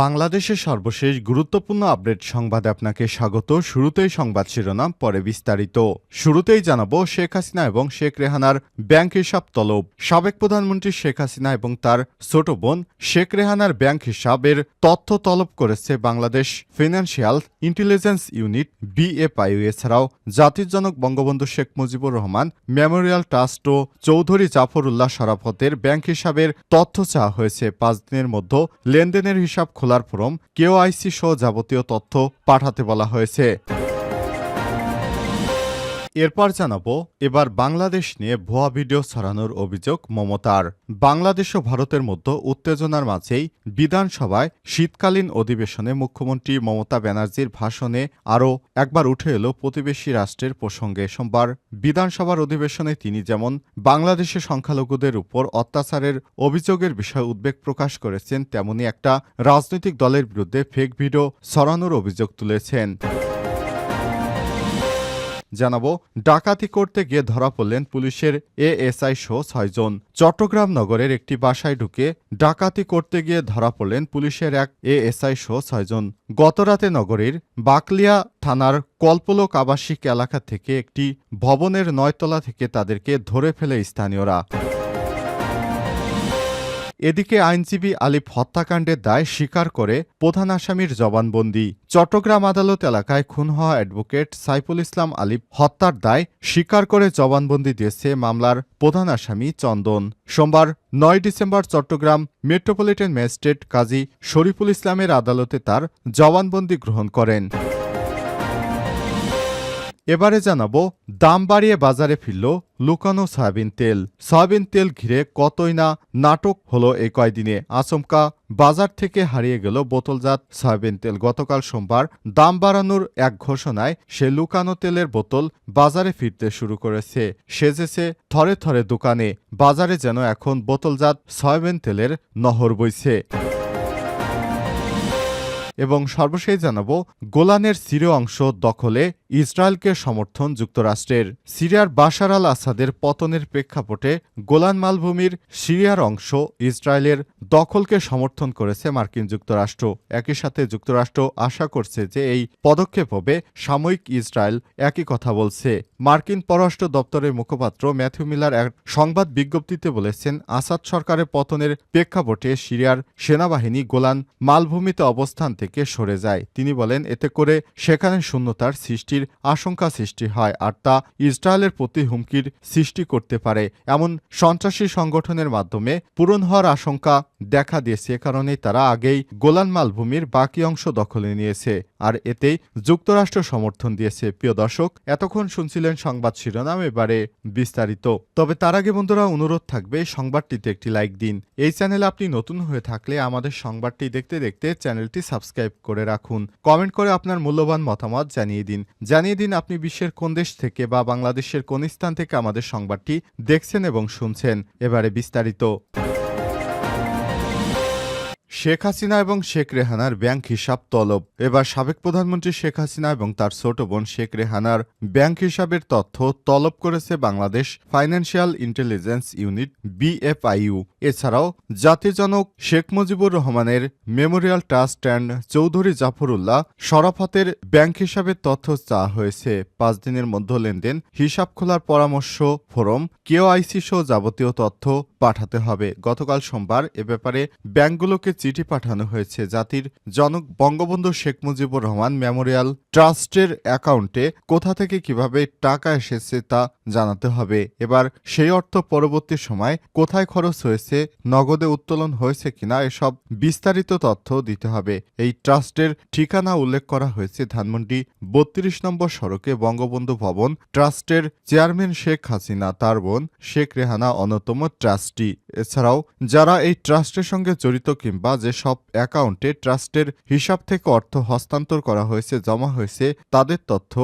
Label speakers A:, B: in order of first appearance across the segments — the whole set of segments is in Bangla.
A: বাংলাদেশের সর্বশেষ গুরুত্বপূর্ণ আপডেট সংবাদে আপনাকে স্বাগত শুরুতেই সংবাদ শিরোনাম পরে বিস্তারিত শুরুতেই জানাব শেখ হাসিনা এবং শেখ রেহানার ব্যাংক হিসাব তলব সাবেক প্রধানমন্ত্রী শেখ হাসিনা এবং তার ছোট বোন শেখ রেহানার ব্যাংক হিসাবের তথ্য তলব করেছে Bangladesh financial intelligence unit BFIU এছাড়াও জাতির জনক বঙ্গবন্ধু শেখ মুজিবুর রহমান মেমোরিয়াল ট্রাস্ট ও চৌধুরী জাফরুল্লাহ শরাফতের ব্যাংক হিসাবের তথ্য চাওয়া হয়েছে পাঁচ দিনের মধ্যে লেনদেনের হিসাব খোলার ফরম কেওআইসি সহ যাবতীয় তথ্য পাঠাতে বলা হয়েছে এরপর জানাবো এবার বাংলাদেশ নিয়ে ভুয়া ভিডিও ছড়ানোর অভিযোগ মমতার বাংলাদেশ ও ভারতের মধ্যে উত্তেজনার মাঝেই বিধানসভায় শীতকালীন অধিবেশনে মুখ্যমন্ত্রী মমতা ব্যানার্জির ভাষণে আরও একবার উঠে এলো প্রতিবেশী রাষ্ট্রের প্রসঙ্গে সোমবার বিধানসভার অধিবেশনে তিনি যেমন বাংলাদেশে সংখ্যালঘুদের উপর অত্যাচারের অভিযোগের বিষয়ে উদ্বেগ প্রকাশ করেছেন তেমনি একটা রাজনৈতিক দলের বিরুদ্ধে ফেক ভিডিও ছড়ানোর অভিযোগ তুলেছেন জানাবো ডাকাতি করতে গিয়ে ধরা পড়লেন পুলিশের এএসআই সহ ছয়জন চট্টগ্রাম নগরের একটি বাসায় ঢুকে ডাকাতি করতে গিয়ে ধরা পড়লেন পুলিশের এক এএসআই সহ ছয়জন গতরাতে নগরীর বাকলিয়া থানার কল্পলোক আবাসিক এলাকা থেকে একটি ভবনের নয়তলা থেকে তাদেরকে ধরে ফেলে স্থানীয়রা এদিকে আইনজীবী আলিফ হত্যাকাণ্ডের দায় স্বীকার করে প্রধান আসামির জবানবন্দি চট্টগ্রাম আদালত এলাকায় খুন হওয়া অ্যাডভোকেট সাইফুল ইসলাম আলিফ হত্যার দায় স্বীকার করে জবানবন্দি দিয়েছে মামলার প্রধান আসামি চন্দন সোমবার নয় December Chittagong metropolitan magistrate Kazi Shariful ইসলামের আদালতে তার জবানবন্দি গ্রহণ করেন এবারে জানাবো দাম বাড়িয়ে বাজারে ফিরল লুকানো সয়াবিন তেল সয়াবিন তেল ঘিরে কতই না নাটক হলো এই কয়দিনে আচমকা বাজার থেকে হারিয়ে গেল বোতলজাত সয়াবিন তেল গতকাল সোমবার দাম বাড়ানোর এক ঘোষণায় সে লুকানো তেলের বোতল বাজারে ফিরতে শুরু করেছে সেজেছে থরে থরে দোকানে বাজারে যেন এখন বোতলজাত সয়াবিন তেলের নহর বইছে এবং সর্বশেষ জানাব গোলানের সিরীয় অংশ দখলে ইসরায়েলকে সমর্থন যুক্তরাষ্ট্রের সিরিয়ার বাশার আল আসাদের পতনের প্রেক্ষাপটে গোলান মালভূমির সিরিয়ার অংশ ইসরায়েলের দখলকে সমর্থন করেছে মার্কিন যুক্তরাষ্ট্র একই সাথে যুক্তরাষ্ট্র আশা করছে যে এই পদক্ষেপ হবে সাময়িক ইসরায়েল একই কথা বলছে মার্কিন পররাষ্ট্র দপ্তরের মুখপাত্র ম্যাথিউ মিলার এক সংবাদ বিজ্ঞপ্তিতে বলেছেন আসাদ সরকারের পতনের প্রেক্ষাপটে সিরিয়ার সেনাবাহিনী গোলান মালভূমিতে অবস্থান থেকে থেকে সরে যায় তিনি বলেন এতে করে সেখানে শূন্যতার সৃষ্টির আশঙ্কা সৃষ্টি হয় আর তা ইসরায়েলের প্রতি হুমকির সৃষ্টি করতে পারে এমন সন্ত্রাসী সংগঠনের মাধ্যমে পূরণ হওয়ার আশঙ্কা দেখা দিয়েছে কারণে তারা আগেই গোলান মালভূমির বাকি অংশ দখলে নিয়েছে আর এতেই যুক্তরাষ্ট্র সমর্থন দিয়েছে প্রিয় দর্শক এতক্ষণ শুনছিলেন সংবাদ শিরোনাম এবারে বিস্তারিত তবে তার আগে বন্ধুরা অনুরোধ থাকবে সংবাদটিতে একটি লাইক দিন এই চ্যানেল আপনি নতুন হয়ে থাকলে আমাদের সংবাদটি দেখতে দেখতে চ্যানেলটি সাবস্ক্রাইব করে রাখুন কমেন্ট করে আপনার মূল্যবান মতামত জানিয়ে দিন জানিয়ে দিন আপনি বিশ্বের কোন দেশ থেকে বা বাংলাদেশের কোন স্থান থেকে আমাদের সংবাদটি দেখছেন এবং শুনছেন এবারে বিস্তারিত শেখ হাসিনা এবং শেখ রেহানার ব্যাংক হিসাব তলব এবার সাবেক প্রধানমন্ত্রী শেখ হাসিনা এবং তার ছোট বোন শেখ রেহানার ব্যাংক হিসাবের তথ্য তলব করেছে Bangladesh financial intelligence unit BFIU এছাড়াও জাতিজনক শেখ মুজিবুর রহমানের memorial trust and Chowdhury Zafrullah সরাফতের ব্যাংক হিসাবের তথ্য চাওয়া হয়েছে পাঁচ দিনের মধ্য লেনদেন হিসাব খোলার পরামর্শ ফোরম কেওআইসি সহ যাবতীয় তথ্য পাঠাতে হবে গতকাল সোমবার এ ব্যাপারে ব্যাংকগুলোকে চিঠি পাঠানো হয়েছে জাতির জনক বঙ্গবন্ধু শেখ মুজিবুর রহমান মেমোরিয়াল ট্রাস্টের অ্যাকাউন্টে কোথা থেকে কিভাবে টাকা এসেছে তা জানাতে হবে এবার সেই অর্থ পরবর্তী সময় কোথায় খরচ হয়েছে নগদে উত্তোলন হয়েছে কিনা এসব বিস্তারিত তথ্য দিতে হবে এই ট্রাস্টের ঠিকানা উল্লেখ করা হয়েছে ধানমন্ডি বত্রিশ নম্বর সড়কে বঙ্গবন্ধু ভবন ট্রাস্টের চেয়ারম্যান শেখ হাসিনা তার বোন শেখ রেহানা অন্যতম ট্রাস্টি এছাড়াও যারা এই ট্রাস্টের সঙ্গে জড়িত কিংবা যেসব অ্যাকাউন্টে ট্রাস্টের হিসাব থেকে অর্থ হস্তান্তর করা হয়েছে জমা হয়েছে তাদের তথ্য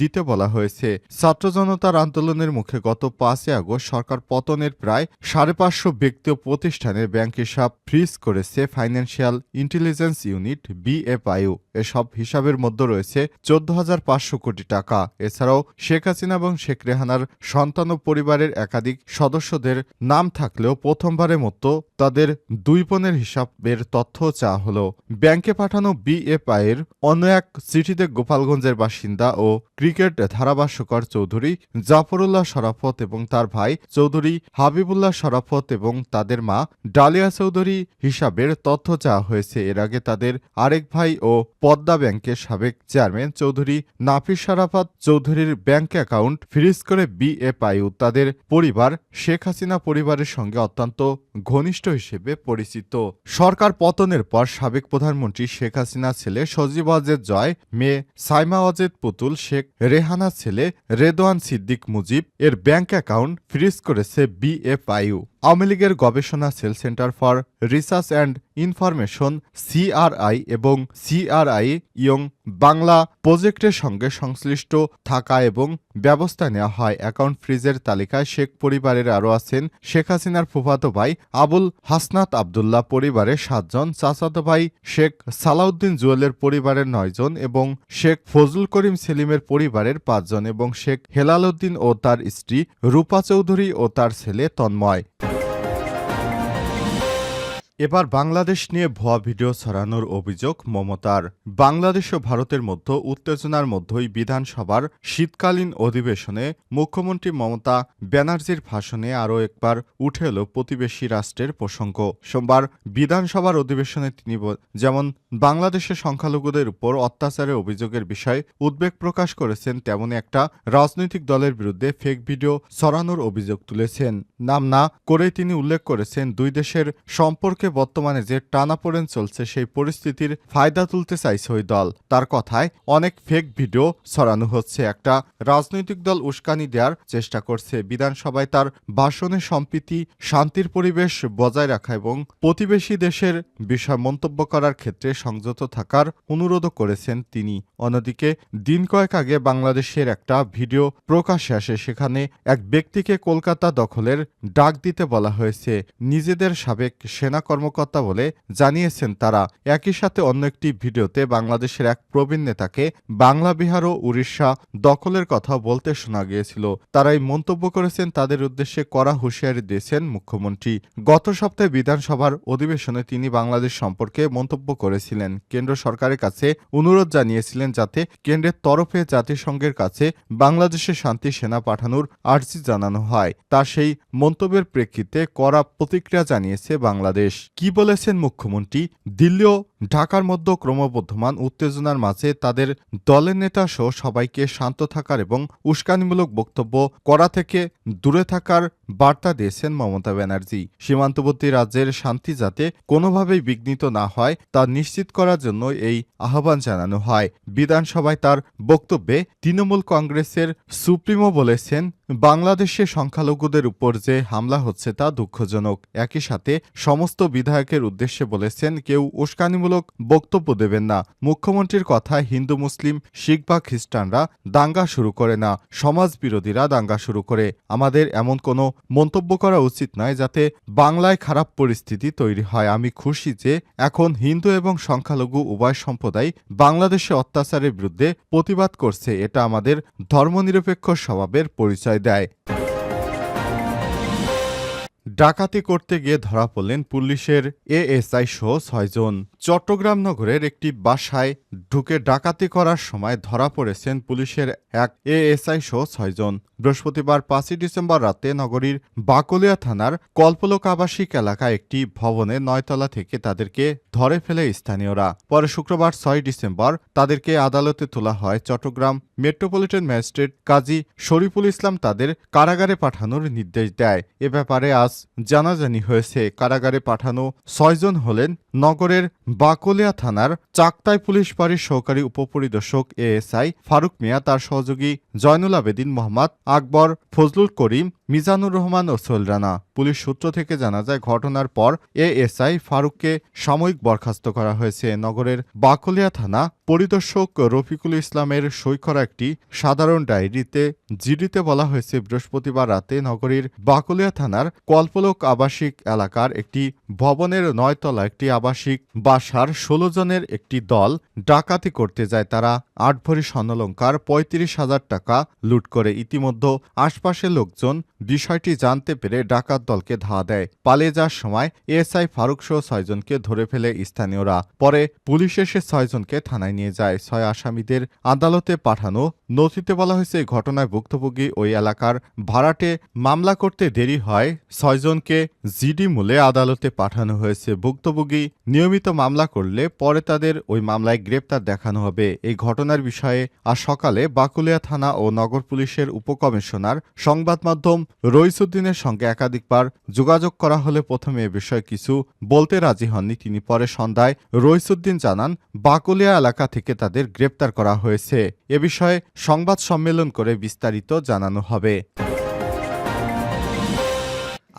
A: দিতে বলা হয়েছে ছাত্র জনতার আন্দোলনের মুখে গত পাঁচই আগস্ট সরকার পতনের প্রায় সাড়ে পাঁচশো ব্যক্তি ও প্রতিষ্ঠানের ব্যাংক হিসাব ফ্রিজ করেছে ফাইন্যান্সিয়াল ইন্টেলিজেন্স ইউনিট বিএফআইও এসব হিসাবের মধ্যে রয়েছে চোদ্দ হাজার পাঁচশো কোটি টাকা এছাড়াও শেখ হাসিনা এবং শেখ রেহানার সন্তান ও পরিবারের একাধিক সদস্যদের নাম থাকলেও প্রথম トンバレモと তাদের দুই বোনের হিসাবের তথ্য চাওয়া হল ব্যাংকে পাঠানো বিএফআইয়ের অন্য এক চিঠিতে গোপালগঞ্জের বাসিন্দা ও ক্রিকেট ধারাভাষ্যকর চৌধুরী জাফরুল্লাহ শরাফত এবং তার ভাই চৌধুরী হাবিবুল্লাহ শরাফত এবং তাদের মা ডালিয়া চৌধুরী হিসাবের তথ্য চাওয়া হয়েছে এর আগে তাদের আরেক ভাই ও পদ্মা ব্যাংকের সাবেক চেয়ারম্যান চৌধুরী নাফিস শরাফত চৌধুরীর ব্যাংক অ্যাকাউন্ট ফ্রিজ করে বিএফআইউ তাদের পরিবার শেখ হাসিনা পরিবারের সঙ্গে অত্যন্ত ঘনিষ্ঠ হিসেবে পরিচিত সরকার পতনের পর সাবেক প্রধানমন্ত্রী শেখ হাসিনার ছেলে সজীব অজেদ জয় মেয়ে সাইমা অজেদ পুতুল শেখ রেহানার ছেলে রেদোয়ান সিদ্দিক মুজিব এর ব্যাংক অ্যাকাউন্ট ফ্রিজ করেছে বিএফআইউ আওয়ামী লীগের গবেষণা cell centre for research and information CRI এবং সিআরআই ইয়ং বাংলা প্রজেক্টের সঙ্গে সংশ্লিষ্ট থাকা এবং ব্যবস্থা নেওয়া হয় অ্যাকাউন্ট ফ্রিজের তালিকায় শেখ পরিবারের আরও আছেন শেখ হাসিনার ফুফাতো ভাই আবুল হাসনাত আবদুল্লাহ পরিবারের সাতজন চাচাত ভাই শেখ সালাউদ্দিন জুয়েলের পরিবারের নয়জন এবং শেখ ফজল করিম সেলিমের পরিবারের পাঁচজন এবং শেখ হেলালউদ্দিন ও তার স্ত্রী রূপা চৌধুরী ও তার ছেলে তন্ময় এবার বাংলাদেশ নিয়ে ভুয়া ভিডিও ছড়ানোর অভিযোগ মমতার বাংলাদেশ ও ভারতের মধ্যে উত্তেজনার মধ্যেই বিধানসভার শীতকালীন অধিবেশনে মুখ্যমন্ত্রী মমতা ব্যানার্জির ভাষণে আরও একবার উঠে এলো প্রতিবেশী রাষ্ট্রের প্রসঙ্গ সোমবার বিধানসভার অধিবেশনে তিনি যেমন বাংলাদেশে সংখ্যালঘুদের উপর অত্যাচারের অভিযোগের বিষয়ে উদ্বেগ প্রকাশ করেছেন তেমনি একটা রাজনৈতিক দলের বিরুদ্ধে ফেক ভিডিও ছড়ানোর অভিযোগ তুলেছেন নাম না করে তিনি উল্লেখ করেছেন দুই দেশের সম্পর্ক সম্পর্কে বর্তমানে যে টানাপোড়েন চলছে সেই পরিস্থিতির ফায়দা তুলতে চাইছে ওই দল তার কথায় অনেক ফেক ভিডিও ছড়ানো হচ্ছে একটা রাজনৈতিক দল উস্কানি দেওয়ার চেষ্টা করছে বিধানসভায় তার ভাষণে সম্প্রীতি শান্তির পরিবেশ বজায় রাখা এবং প্রতিবেশী দেশের বিষয় মন্তব্য করার ক্ষেত্রে সংযত থাকার অনুরোধও করেছেন তিনি অন্যদিকে দিন কয়েক আগে বাংলাদেশের একটা ভিডিও প্রকাশে আসে সেখানে এক ব্যক্তিকে কলকাতা দখলের ডাক দিতে বলা হয়েছে নিজেদের সাবেক সেনা কর্মকর্তা বলে জানিয়েছেন তারা একই সাথে অন্য একটি ভিডিওতে বাংলাদেশের এক প্রবীণ নেতাকে বাংলা বিহার ও উড়িষ্যা দখলের কথা বলতে শোনা গিয়েছিল তারাই মন্তব্য করেছেন তাদের উদ্দেশ্যে কড়া হুঁশিয়ারি দিয়েছেন মুখ্যমন্ত্রী গত সপ্তাহে বিধানসভার অধিবেশনে তিনি বাংলাদেশ সম্পর্কে মন্তব্য করেছিলেন কেন্দ্র সরকারের কাছে অনুরোধ জানিয়েছিলেন যাতে কেন্দ্রের তরফে জাতিসংঘের কাছে বাংলাদেশে শান্তি সেনা পাঠানোর আর্জি জানানো হয় তার সেই মন্তব্যের প্রেক্ষিতে কড়া প্রতিক্রিয়া জানিয়েছে বাংলাদেশ কি বলেছেন মুখ্যমন্ত্রী দিল্লিও ঢাকার মধ্যে ক্রমবর্ধমান উত্তেজনার মাঝে তাদের দলের নেতা সহ সবাইকে শান্ত থাকার এবং উস্কানিমূলক বক্তব্য করা থেকে দূরে থাকার বার্তা দিয়েছেন মমতা ব্যানার্জি সীমান্তবর্তী রাজ্যের শান্তি যাতে কোনোভাবেই বিঘ্নিত না হয় তা নিশ্চিত করার জন্য এই আহ্বান জানানো হয় বিধানসভায় তার বক্তব্যে তৃণমূল কংগ্রেসের সুপ্রিমো বলেছেন বাংলাদেশে সংখ্যালঘুদের উপর যে হামলা হচ্ছে তা দুঃখজনক একই সাথে সমস্ত বিধায়কের উদ্দেশ্যে বলেছেন কেউ উস্কানিমূলক বিদ্বেষমূলক বক্তব্য দেবেন না মুখ্যমন্ত্রীর কথায় হিন্দু মুসলিম শিখ বা খ্রিস্টানরা দাঙ্গা শুরু করে না সমাজ বিরোধীরা দাঙ্গা শুরু করে আমাদের এমন কোনো মন্তব্য করা উচিত নয় যাতে বাংলায় খারাপ পরিস্থিতি তৈরি হয় আমি খুশি যে এখন হিন্দু এবং সংখ্যালঘু উভয় সম্প্রদায় বাংলাদেশে অত্যাচারের বিরুদ্ধে প্রতিবাদ করছে এটা আমাদের ধর্মনিরপেক্ষ স্বভাবের পরিচয় দেয় ডাকাতি করতে গিয়ে ধরা পড়লেন পুলিশের এএসআই সহ ছয়জন চট্টগ্রাম নগরের একটি বাসায় ঢুকে ডাকাতি করার সময় ধরা পড়েছেন পুলিশের এক এএসআই সহ ছয়জন বৃহস্পতিবার পাঁচই ডিসেম্বর রাতে নগরীর বাকলিয়া থানার কল্পলোক আবাসিক এলাকায় একটি ভবনে নয়তলা থেকে তাদেরকে ধরে ফেলে স্থানীয়রা পরে শুক্রবার ছয় ডিসেম্বর তাদেরকে আদালতে তোলা হয় চট্টগ্রাম মেট্রোপলিটন ম্যাজিস্ট্রেট কাজী শরীফুল ইসলাম তাদের কারাগারে পাঠানোর নির্দেশ দেয় এ ব্যাপারে আজ জানাজানি হয়েছে কারাগারে পাঠানো ছয়জন হলেন নগরের বাকলিয়া থানার চাকতাই পুলিশ বাড়ির সহকারী উপপরিদর্শক এএসআই ফারুক মিয়া তার সহযোগী জয়নুল আবেদিন মোহাম্মদ আকবর ফজলুল করিম মিজানুর রহমান ও সোল রানা পুলিশ সূত্র থেকে জানা যায় ঘটনার পর এএসআই ফারুককে সাময়িক বরখাস্ত করা হয়েছে নগরের বাকলিয়া থানা পরিদর্শক রফিকুল ইসলামের সই করা একটি সাধারণ ডায়েরিতে জিডিতে বলা হয়েছে বৃহস্পতিবার রাতে নগরীর বাকলিয়া থানার কল্পলোক আবাসিক এলাকার একটি ভবনের নয়তলা একটি আবাসিক বাসার ষোলো জনের একটি দল ডাকাতি করতে যায় তারা আট ভরি স্বর্ণালঙ্কার পঁয়ত্রিশ হাজার টাকা লুট করে ইতিমধ্যে আশপাশের লোকজন বিষয়টি জানতে পেরে ডাকাত দলকে ধাওয়া দেয় পালিয়ে যাওয়ার সময় এএসআই ফারুক সহ ছয়জনকে ধরে ফেলে স্থানীয়রা পরে পুলিশ এসে ছয়জনকে থানায় নিয়ে যায় ছয় আসামিদের আদালতে পাঠানো নথিতে বলা হয়েছে ঘটনায় ভুক্তভোগী ওই এলাকার ভাড়াটে মামলা করতে দেরি হয় ছয়জনকে জিডি মূলে আদালতে পাঠানো হয়েছে ভুক্তভোগী নিয়মিত মামলা করলে পরে তাদের ওই মামলায় গ্রেপ্তার দেখানো হবে এই ঘটনা ঘটনার বিষয়ে আজ সকালে বাকুলিয়া থানা ও নগর পুলিশের উপকমিশনার সংবাদ মাধ্যম রইসুদ্দিনের সঙ্গে একাধিকবার যোগাযোগ করা হলে প্রথমে এ বিষয়ে কিছু বলতে রাজি হননি তিনি পরে সন্ধ্যায় রইসুদ্দিন জানান বাকুলিয়া এলাকা থেকে তাদের গ্রেপ্তার করা হয়েছে এ বিষয়ে সংবাদ সম্মেলন করে বিস্তারিত জানানো হবে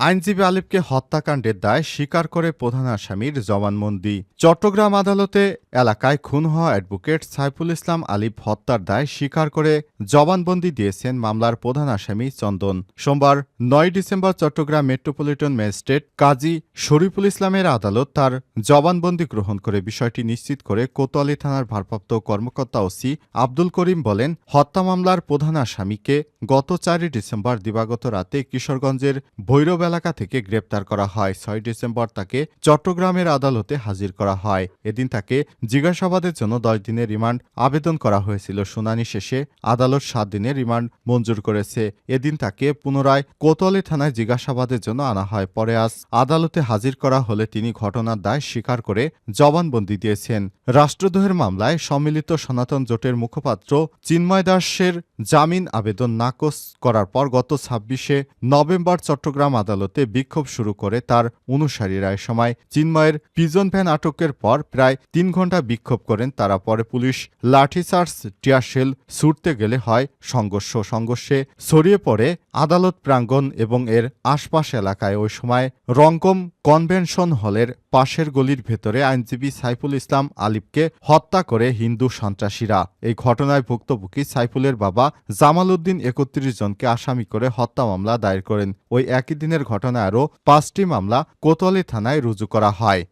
A: আইনজীবী আলিফকে হত্যাকাণ্ডের দায় স্বীকার করে প্রধান আসামির জবানবন্দি চট্টগ্রাম আদালতে এলাকায় খুন হওয়া অ্যাডভোকেট সাইফুল ইসলাম আলিফ হত্যার দায় স্বীকার করে জবানবন্দি দিয়েছেন মামলার প্রধান আসামি চন্দন সোমবার নয় December Chittagong metropolitan magistrate Kazi Shariful ইসলামের আদালত তার জবানবন্দি গ্রহণ করে বিষয়টি নিশ্চিত করে কোতোয়ালি থানার ভারপ্রাপ্ত কর্মকর্তা ওসি আব্দুল করিম বলেন হত্যা মামলার প্রধান আসামিকে গত চারই ডিসেম্বর দিবাগত রাতে কিশোরগঞ্জের ভৈরব এলাকা থেকে গ্রেপ্তার করা হয় ছয় ডিসেম্বর তাকে চট্টগ্রামের আদালতে হাজির করা হয় এদিন তাকে জিজ্ঞাসাবাদের জন্য দশ দিনের রিমান্ড আবেদন করা হয়েছিল শুনানি শেষে আদালত সাত দিনের রিমান্ড মঞ্জুর করেছে এদিন তাকে পুনরায় কোতোয়ালি থানায় জিজ্ঞাসাবাদের জন্য আনা হয় পরে আজ আদালতে হাজির করা হলে তিনি ঘটনার দায় স্বীকার করে জবানবন্দি দিয়েছেন রাষ্ট্রদ্রোহের মামলায় সম্মিলিত সনাতন জোটের মুখপাত্র চিন্ময় দাসের জামিন আবেদন নাকচ করার পর গত ছাব্বিশে নভেম্বর চট্টগ্রাম আদালত আদালতে বিক্ষোভ শুরু করে তার অনুসারীরা এ সময় চিন্ময়ের পিজন ভ্যান আটকের পর প্রায় তিন ঘন্টা বিক্ষোভ করেন তারা পরে পুলিশ লাঠিচার্জ টিয়ারশেল ছুটতে গেলে হয় সংঘর্ষ সংঘর্ষে ছড়িয়ে পড়ে আদালত প্রাঙ্গণ এবং এর আশপাশ এলাকায় ওই সময় রঙ্কম কনভেনশন হলের পাশের গলির ভেতরে আইনজীবী সাইফুল ইসলাম আলিফকে হত্যা করে হিন্দু সন্ত্রাসীরা এই ঘটনায় ভুক্তভোগী সাইফুলের বাবা জামাল উদ্দিন একত্রিশ জনকে আসামি করে হত্যা মামলা দায়ের করেন ওই একই দিনের ঘটনায় আরও পাঁচটি মামলা কোতোয়ালি থানায় রুজু করা হয়